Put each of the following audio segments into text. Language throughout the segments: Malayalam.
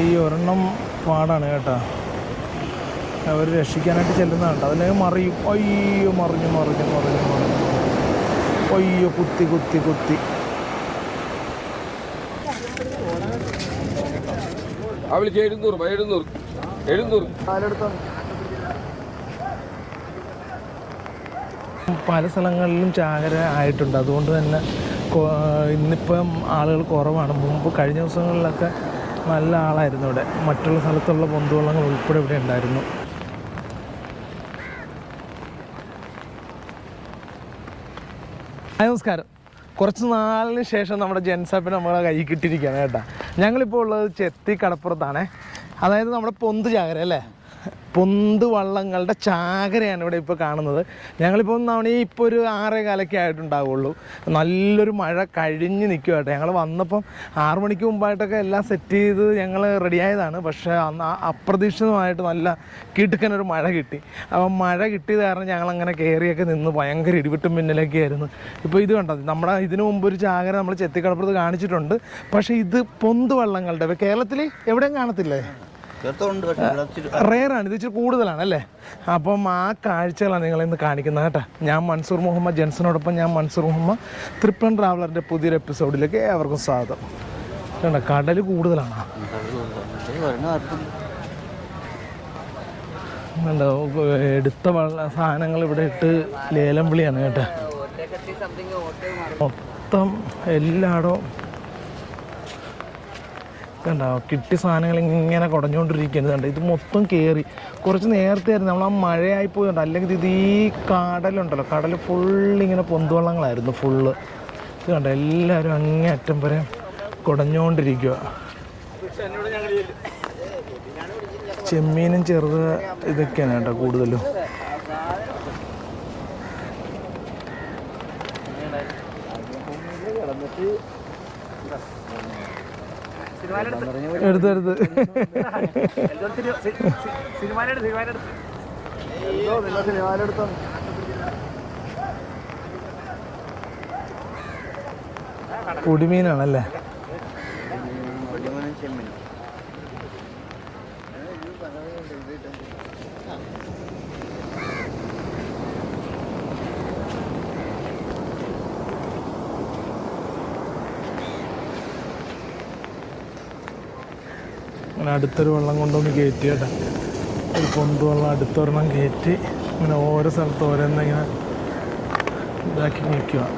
ഈ ഒരെണ്ണം പാടാണ് കേട്ടോ. അവർ രക്ഷിക്കാനായിട്ട് ചെല്ലുന്നതാണ് അതിനെ മറിയും. അയ്യോ മറിഞ്ഞു മറിഞ്ഞു മറിഞ്ഞു മറിഞ്ഞു. അയ്യോ കുത്തി കുത്തി കുത്തി. എഴുന്നൂറ് എഴുന്നൂറ് എഴുന്നൂറ്. പല സ്ഥലങ്ങളിലും ചാകര ആയിട്ടുണ്ട്. അതുകൊണ്ട് തന്നെ ഇന്നിപ്പം ആളുകൾ കുറവാണ്. മുമ്പ് കഴിഞ്ഞ ദിവസങ്ങളിലൊക്കെ നല്ല ആളായിരുന്നു ഇവിടെ. മറ്റുള്ള സ്ഥലത്തുള്ള പൊന്തുവള്ളങ്ങൾ ഉൾപ്പെടെ ഇവിടെ ഉണ്ടായിരുന്നു. നമസ്കാരം. കുറച്ച് നാളിന് ശേഷം നമ്മുടെ ജെൻസാപ്പിന് നമ്മളെ കൈ കിട്ടിയിരിക്കുകയാണ് കേട്ടോ. ഞങ്ങളിപ്പോൾ ഉള്ളത് ചെത്തി കടപ്പുറത്താണ്. അതായത് നമ്മുടെ പൊന്ത് ചാകര അല്ലേ? പൊന്ത് വള്ളങ്ങളുടെ ചാകരയാണ് ഇവിടെ ഇപ്പോൾ കാണുന്നത്. ഞങ്ങളിപ്പോൾ ഒന്നാണ് ഇപ്പോൾ ഒരു ആറേ കാലൊക്കെ ആയിട്ടുണ്ടാവുള്ളൂ. നല്ലൊരു മഴ കഴിഞ്ഞ് നിൽക്കുക ഞങ്ങൾ വന്നപ്പം ആറു മണിക്ക് മുമ്പായിട്ടൊക്കെ എല്ലാം സെറ്റ് ചെയ്ത് ഞങ്ങൾ റെഡിയായതാണ്. പക്ഷേ അന്ന് അപ്രതീക്ഷിതമായിട്ട് നല്ല കിടുക്കനൊരു മഴ കിട്ടി. അപ്പം മഴ കിട്ടിയത് കാരണം ഞങ്ങളങ്ങനെ കയറിയൊക്കെ നിന്ന് ഭയങ്കര ഇടിവിട്ടും മിന്നലൊക്കെ ആയിരുന്നു. ഇപ്പോൾ ഇത് കണ്ടത് നമ്മുടെ ഇതിനു മുമ്പ് ഒരു ചാകര നമ്മൾ ചെത്തിക്കടപ്പുറത്ത് കാണിച്ചിട്ടുണ്ട്. പക്ഷേ ഇത് പൊന്ത് വള്ളങ്ങളുടെ കേരളത്തിൽ എവിടെയും കാണത്തില്ലേ? റെയറാണ് ഇത് ഇച്ചിരി കൂടുതലാണ് അല്ലേ? അപ്പം ആ കാഴ്ചകളാണ് നിങ്ങളെ ഇന്ന് കാണിക്കുന്നത് കേട്ടോ. ഞാൻ മൻസൂർ മുഹമ്മദ് ജെൻസനോടൊപ്പം ഞാൻ മൻസൂർ മുഹമ്മദ് ട്രിപ്പൺ ട്രാവലറിന്റെ പുതിയൊരു എപ്പിസോഡിലേക്ക് ഏവർക്കും സ്വാഗതം. കേട്ടോ കടൽ കൂടുതലാണ്? കണ്ടോ എടുത്ത വള്ള സാധനങ്ങൾ ഇവിടെ ഇട്ട് ലേലം വിളിയാണ് കേട്ടോ. മൊത്തം എല്ലായിടവും കണ്ടോ? കിട്ടിയ സാധനങ്ങൾ ഇങ്ങനെ കുടഞ്ഞുകൊണ്ടിരിക്കുന്നത് കണ്ടോ? ഇത് മൊത്തം കയറി കുറച്ച് നേരത്തെ ആയിരുന്നു. നമ്മൾ ആ മഴയായി പോയിട്ടുണ്ട് അല്ലെങ്കിൽ ഇത് ഈ കടലുണ്ടല്ലോ. കടൽ ഫുള്ള് ഇങ്ങനെ പൊന്തുവള്ളങ്ങളായിരുന്നു ഫുള്ള് ഇത് കണ്ടോ? എല്ലാവരും അങ്ങേ അറ്റം വരെ കുടഞ്ഞുകൊണ്ടിരിക്കുക ചെമ്മീനും ചെറുത് ഇതൊക്കെയാണ് കേട്ടോ കൂടുതലും. എടുത്തെടുത്ത് കുടിമീനാണല്ലേ വലിയവനും ചെമ്മീനും അങ്ങനെ അടുത്തൊരു വെള്ളം കൊണ്ടൊന്ന് കയറ്റി കേട്ടോ. ഒരു പൊന്ത് വെള്ളം അടുത്തൊരെണ്ണം കയറ്റി ഇങ്ങനെ ഓരോ സ്ഥലത്ത് ഓരോന്ന് ഇങ്ങനെ ഇതാക്കി നിൽക്കുക.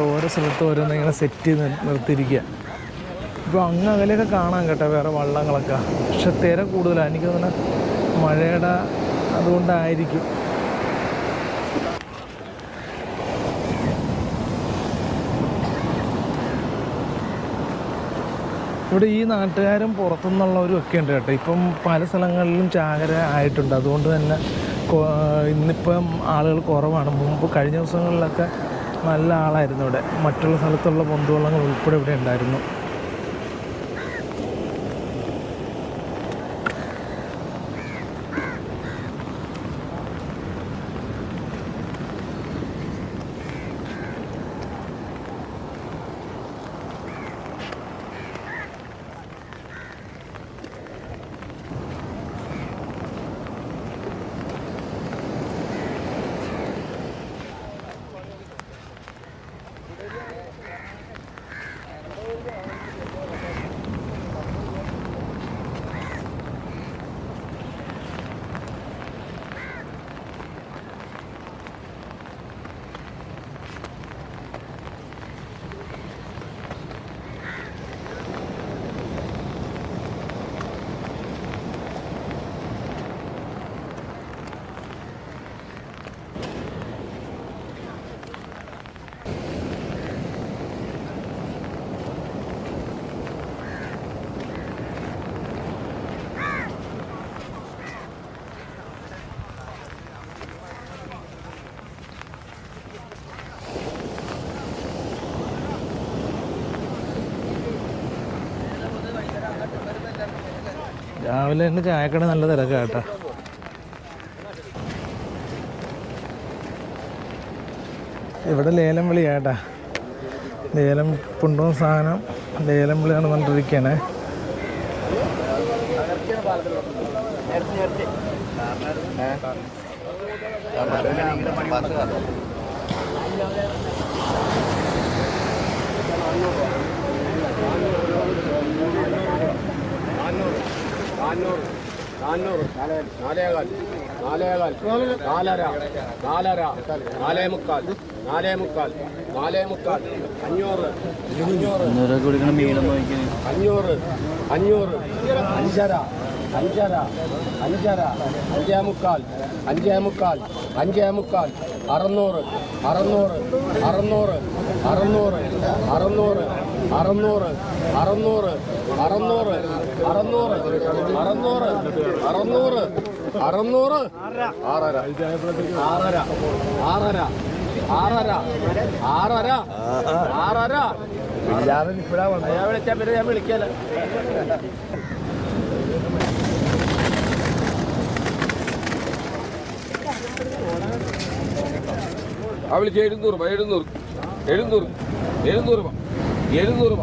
ഓരോ സ്ഥലത്ത് ഓരോന്ന് ഇങ്ങനെ സെറ്റ് ചെയ്ത് നിർ- നിർത്തിയിരിക്കുക. ഇപ്പോൾ അങ്ങ് അകലെയൊക്കെ കാണാൻ കേട്ടോ വേറെ വള്ളങ്ങളൊക്കെ. പക്ഷെ തിര കൂടുതലാണ് എനിക്ക് തോന്നുന്നത് മഴയുടെ അതുകൊണ്ടായിരിക്കും. ഇവിടെ ഈ നാട്ടുകാരും പുറത്തുനിന്നുള്ളവരും ഒക്കെ ഉണ്ട് കേട്ടോ. ഇപ്പം പല സ്ഥലങ്ങളിലും ചാകര ആയിട്ടുണ്ട്. അതുകൊണ്ട് തന്നെ ഇന്നിപ്പം ആളുകൾ കുറവാണ്. മുമ്പ് കഴിഞ്ഞ ദിവസങ്ങളിലൊക്കെ നല്ല ആളായിരുന്നു ഇവിടെ. മറ്റുള്ള സ്ഥലത്തുള്ള പൊന്തുവള്ളങ്ങൾ ഉൾപ്പെടെ ഇവിടെ ഉണ്ടായിരുന്നു. രാവിലെ തന്നെ ചായക്കട നല്ല തിരക്കാണ് കേട്ടോ. ഇവിടെ ലേലം വിളിയാട്ടാ ലേലം പുണ്ടും സാധനം ലേലം വിളിയാണ് പറഞ്ഞിരിക്കണേ ഏ? നാന്നൂറ് നാനൂറ് നാലേകാൽ നാലേകാൽ നാലര നാലര നാലേ മുക്കാൽ നാലേ മുക്കാൽ നാലേ മുക്കാൽ അഞ്ഞൂറ് അഞ്ഞൂറ് അഞ്ഞൂറ് അഞ്ഞൂറ് അഞ്ചര അഞ്ചര അഞ്ചര അഞ്ചേ മുക്കാൽ അഞ്ചേ മുക്കാൽ അഞ്ചേ മുക്കാൽ അറുന്നൂറ് അറുന്നൂറ് അറുന്നൂറ് അറുന്നൂറ് അറുന്നൂറ് അറുന്നൂറ് അറുന്നൂറ് അറുന്നൂറ് അറുന്നൂറ് അറുന്നൂറ് അറുന്നൂറ് അറുന്നൂറ് ആറര ആറര ആറര ആറര ആറര ആറര ഇല്ലാതെ ഇപ്പഴാ വിളിച്ചാൽ പിന്നെ ഞാൻ വിളിക്കല ആ വിളിച്ച എഴുന്നൂറ് രൂപ എഴുന്നൂറ്. എഴുന്നൂറ് എഴുന്നൂറ് രൂപ എഴുന്നൂറ് രൂപ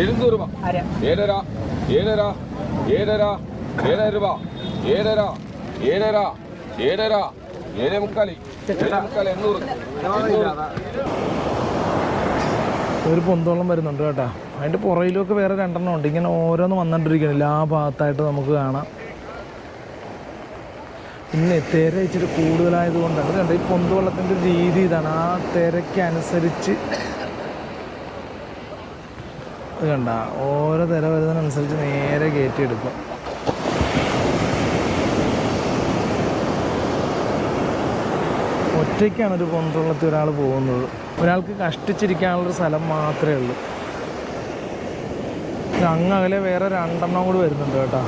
എഴുന്നൂറ് രൂപ. ഏഴര ഏഴര ഏഴര ഏഴര രൂപ. ഏഴര ഏഴര ഏഴര. ഏഴേ മുക്കാലി. ഏഴേ മുക്കാൽ എണ്ണൂറ്. ഒരു പൊന്തോളം വരുന്നുണ്ട് കേട്ടോ. അതിന്റെ പുറയിലൊക്കെ വേറെ രണ്ടെണ്ണം ഉണ്ട്. ഇങ്ങനെ ഓരോന്ന് വന്നിട്ടിരിക്കണില്ല ആ ഭാഗത്തായിട്ട് നമുക്ക് കാണാം. പിന്നെ തിര ഇച്ചിരി കൂടുതലായത് കൊണ്ടാണ്. കണ്ട? ഈ പൊന്തുവെള്ളത്തിന്റെ രീതി ഇതാണ്. ആ തിരക്കനുസരിച്ച് അത് കണ്ട. ഓരോ തിര വരുന്നതിനനുസരിച്ച് നേരെ കയറ്റി എടുക്കും ഒറ്റയ്ക്കാണ് ഒരു പൊന്തുവെള്ളത്തിൽ ഒരാൾ പോകുന്നത്. ഒരാൾക്ക് കഷ്ടിച്ചിരിക്കാനുള്ളൊരു സ്ഥലം മാത്രമേ ഉള്ളൂ. അങ്ങ് വേറെ രണ്ടെണ്ണം കൂടി വരുന്നുണ്ട് കേട്ടോ.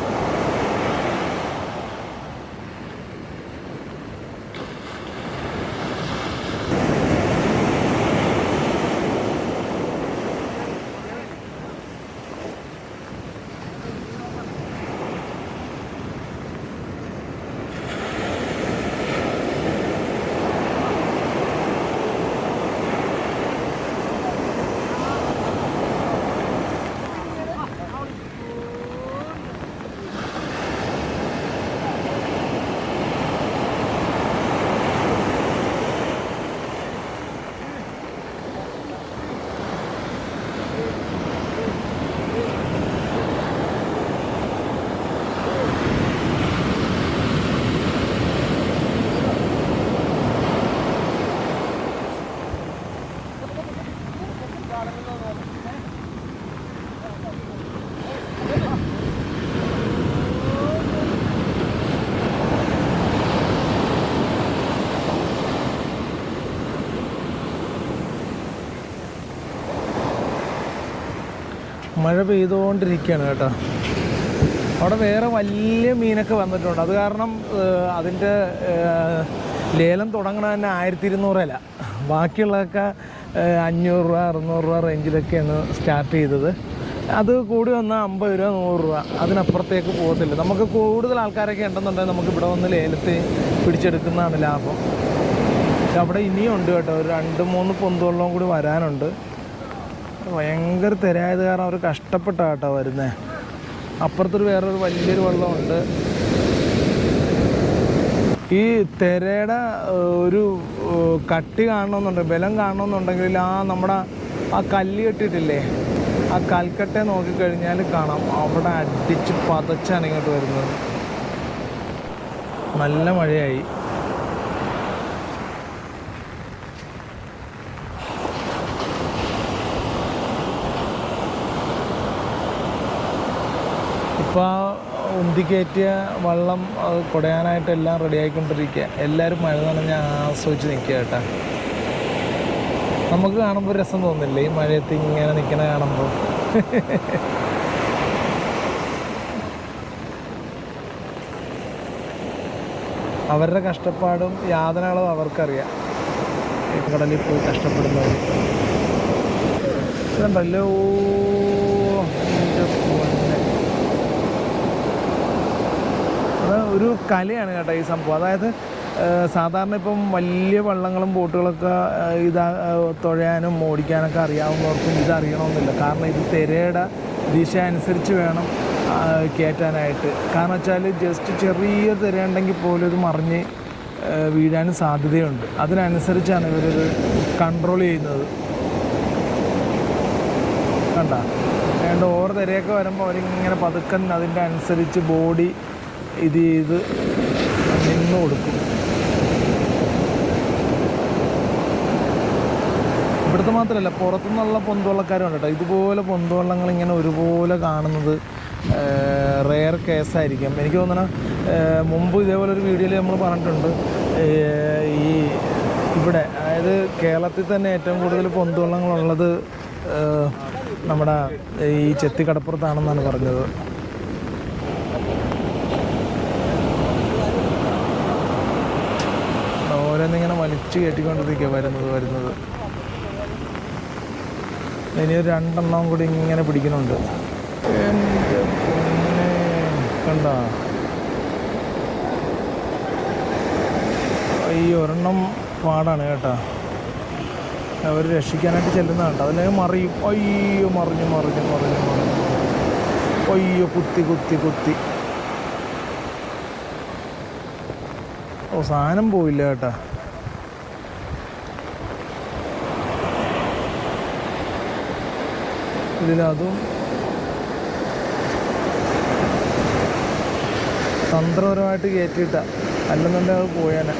മഴ പെയ്തുകൊണ്ടിരിക്കുകയാണ് കേട്ടോ. അവിടെ വേറെ വലിയ മീനൊക്കെ വന്നിട്ടുണ്ട്. അത് കാരണം അതിന്റെ ലേലം തുടങ്ങണ തന്നെ ആയിരത്തി ഇരുന്നൂറല്ല ബാക്കിയുള്ളതൊക്കെ അഞ്ഞൂറ് രൂപ അറുന്നൂറ് രൂപ റേഞ്ചിലൊക്കെയാണ് സ്റ്റാർട്ട് ചെയ്തത്. അത് കൂടി വന്നാൽ അമ്പത് രൂപ നൂറ് രൂപ. അതിനപ്പുറത്തേക്ക് പോകത്തില്ല. നമുക്ക് കൂടുതൽ ആൾക്കാരൊക്കെ ഉണ്ടെന്നുണ്ടെങ്കിൽ നമുക്ക് ഇവിടെ വന്ന് ലേലത്തിൽ പിടിച്ചെടുക്കുന്നതാണ് ലാഭം. അവിടെ ഇനിയും ഉണ്ട് കേട്ടോ. ഒരു രണ്ട് മൂന്ന് പൊന്തുവെള്ളവും കൂടി വരാനുണ്ട്. ഭയങ്കര തിരയായത് കാരണം അവർ കഷ്ടപ്പെട്ട കേട്ടോ വരുന്നത് അപ്പുറത്തൊരു വേറൊരു വലിയൊരു വെള്ളമുണ്ട്. ഈ തിരയുടെ ഒരു കട്ടി കാണണമെന്നുണ്ട് ബലം കാണണമെന്നുണ്ടെങ്കിൽ ആ നമ്മുടെ ആ കല്ല് കെട്ടിയിട്ടില്ലേ ആ കൽക്കട്ടെ നോക്കിക്കഴിഞ്ഞാൽ കാണാം. അവിടെ അടിച്ച് പതച്ചാണ് ഇങ്ങോട്ട് വരുന്നത്. നല്ല മഴയായി. ഇപ്പോൾ ഉന്തിക്കയറ്റിയ വള്ളം അത് കുടയാനായിട്ട് എല്ലാം റെഡി ആയിക്കൊണ്ടിരിക്കുക എല്ലാവരും മഴ നനഞ്ഞ് ആസ്വദിച്ച് നിൽക്കുക കേട്ടാ. നമുക്ക് കാണുമ്പോൾ രസം തോന്നില്ലേ. ഈ മഴയത്ത് ഇങ്ങനെ നിൽക്കണ കാണുമ്പോൾ അവരുടെ കഷ്ടപ്പാടും യാതനകളും അവർക്കറിയാം. കടലിൽ പോയി കഷ്ടപ്പെടുന്നവർ. ഇതുണ്ടല്ലോ എന്റെ പൊന്നെ. അത് ഒരു കലയാണ് കേട്ടോ ഈ സംഭവം. അതായത് സാധാരണ ഇപ്പം വലിയ വള്ളങ്ങളും ബോട്ടുകളൊക്കെ ഇതാ തുഴയാനും ഓടിക്കാനൊക്കെ അറിയാവുന്നവർക്കും ഇത് കാരണം ഇത് തിരയുടെ ദിശ അനുസരിച്ച് വേണം കയറ്റാനായിട്ട്. കാരണം വെച്ചാൽ ജസ്റ്റ് ചെറിയ തിരയുണ്ടെങ്കിൽ പോലും ഇത് മറിഞ്ഞ് വീഴാനും സാധ്യതയുണ്ട്. അതിനനുസരിച്ചാണ് ഇവരിത് കൺട്രോൾ ചെയ്യുന്നത്. കണ്ട? വേണ്ട ഓവർ തിരയൊക്കെ വരുമ്പോൾ അവരിങ്ങനെ പതുക്കൻ അതിന്റെ അനുസരിച്ച് ബോഡി ഇത് ചെയ്ത് നിന്ന് കൊടുക്കും. ഇവിടുത്തെ മാത്രമല്ല പുറത്തുനിന്നുള്ള പൊന്തുവള്ളക്കാരും കേട്ടോ. ഇതുപോലെ പൊന്തുവള്ളങ്ങൾ ഇങ്ങനെ ഒരുപോലെ കാണുന്നത് റെയർ കേസായിരിക്കും എനിക്ക് ഏഹ് മുമ്പ് ഇതേപോലെ ഒരു വീഡിയോയിൽ നമ്മൾ പറഞ്ഞിട്ടുണ്ട് ഈ ഇവിടെ അതായത് കേരളത്തിൽ തന്നെ ഏറ്റവും കൂടുതൽ പൊന്തുവള്ളങ്ങളുള്ളത് നമ്മുടെ ഈ ചെത്തി കടപ്പുറത്താണെന്നാണ് പറഞ്ഞത് ഓരോന്നിങ്ങനെ വലിച്ചു കയറ്റിക്കൊണ്ടിരിക്കുക വരുന്നത് വരുന്നത്. ഇനി ഒരു രണ്ടെണ്ണം കൂടി ഇങ്ങനെ പിടിക്കുന്നുണ്ട്. എന്റെ പൊന്നെ കണ്ട? ഈ ഒരെണ്ണം പാടാണ് കേട്ടാ. അവർ രക്ഷിക്കാനായിട്ട് ചെല്ലുന്നതാണ് അതിലേക്ക് മറിയും. അയ്യോ മറിഞ്ഞു മറിഞ്ഞു മറിഞ്ഞു മറിഞ്ഞു. അയ്യോ കുത്തി കുത്തി കുത്തി. ഓ സാധനം പോയില്ല കേട്ടാ. ഇതിലതും തന്ത്രപരമായിട്ട് കയറ്റിയിട്ട അല്ലെന്നുണ്ടെങ്കിൽ അത് പോയാനെ.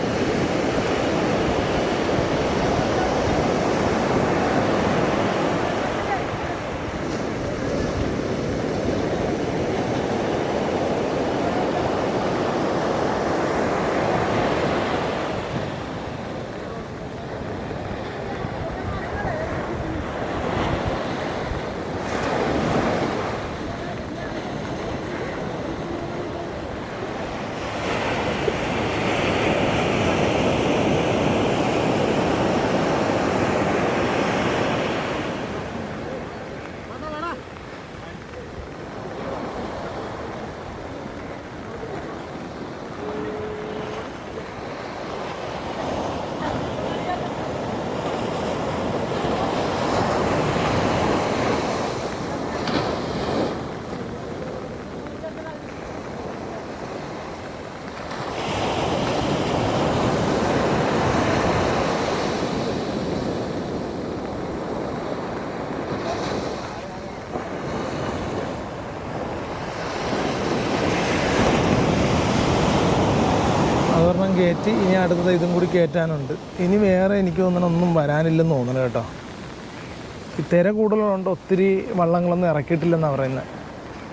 കയറ്റി ഇനി അടുത്തത് ഇതും കൂടി കയറ്റാനുണ്ട്. ഇനി വേറെ എനിക്ക് തോന്നണം ഒന്നും വരാനില്ലെന്ന് തോന്നണം കേട്ടോ. തിര കൂടുതലുണ്ട് ഒത്തിരി വള്ളങ്ങളൊന്നും ഇറക്കിയിട്ടില്ലെന്നാണ് പറയുന്നത്